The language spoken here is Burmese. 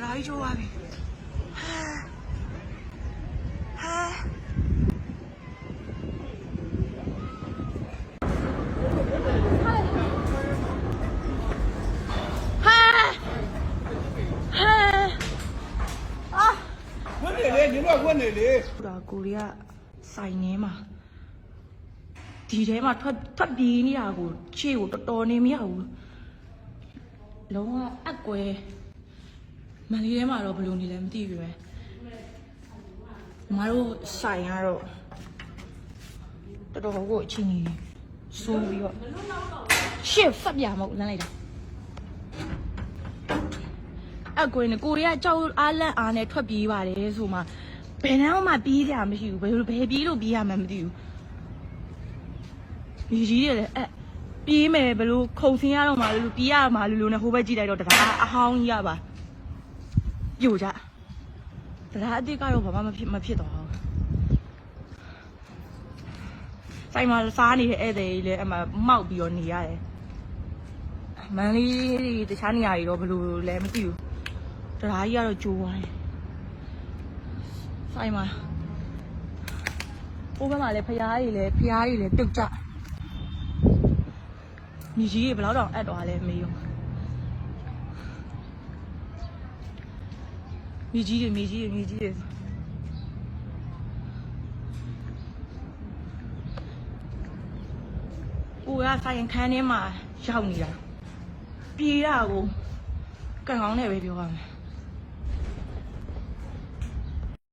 ရာကြီးချိုးသွားပြီဟာဟာဟာဟာအာဝတ်နေလေညီတို့ကဝတ်နေလေဟိုဒါကိုရီးယားစိုင်ထဲမှာဒီထဲမှာထွက်ထွက်ပြေးနေတာကိုခြေကိုတော်တော်နေမရဘူးလုံးဝအက်ကွဲ မန်လေးထဲမှာတော့ဘယ်လိုနေလဲမသိဘူးပဲညီမတို့စိုင်ကတော့တော်တော်ကိုအချင်းကြီးဆိုးပြီးတော့ရှစ်ဖတ်ပြမဟုတ်လမ်းလိုက်တာအကွေနဲ့ကိုရီးယားကြောက်အားလန့်အားနဲ့ထွက်ပြေးပါတယ်ဆိုမှဘယ်နှမ်းမှပြေးကြမရှိဘူးဘယ်လိုဘယ်ပြေးလို့ပြေးရမှန်းမသိဘူးဒီကြီးတွေလည်းအဲ့ပြေးမယ်ဘယ်လိုခုံဆင်းရတော့မှလို့ပြေးရမှာလို့လို့နဲ့ဟိုဘက်ကြည့်လိုက်တော့တရားအဟောင်းကြီးရပါ ပြိုကြတရားအစ်စ်ကတော့ဘာမှမဖြစ်မဖြစ်တော့ဘူးဆိုင်မှာစားနေတဲ့ဧည့်သည်ကြီးလည်းအမှမောက်ပြီးတော့နေရတယ်မန်လေးတခြားနေရာတွေတော့ဘယ်လိုလဲမသိဘူးတရားကြီးကတော့ကြိုးသွားတယ်ဆိုင်မှာဟိုဘက်မှာလည်းဖျားကြီးလည်းဖျားကြီးလည်းပြုတ်ကြမြေကြီးတွေဘယ်တော့တောင်အပ်သွားလဲမေးရော မြေကြီးတွေမြေကြီးတွေမြေကြီးတွေကိုကဆိုင်ခန်းထဲမှာရောက်နေတာပြေးရကိုကံကောင်းနဲ့ပဲပြောရမယ်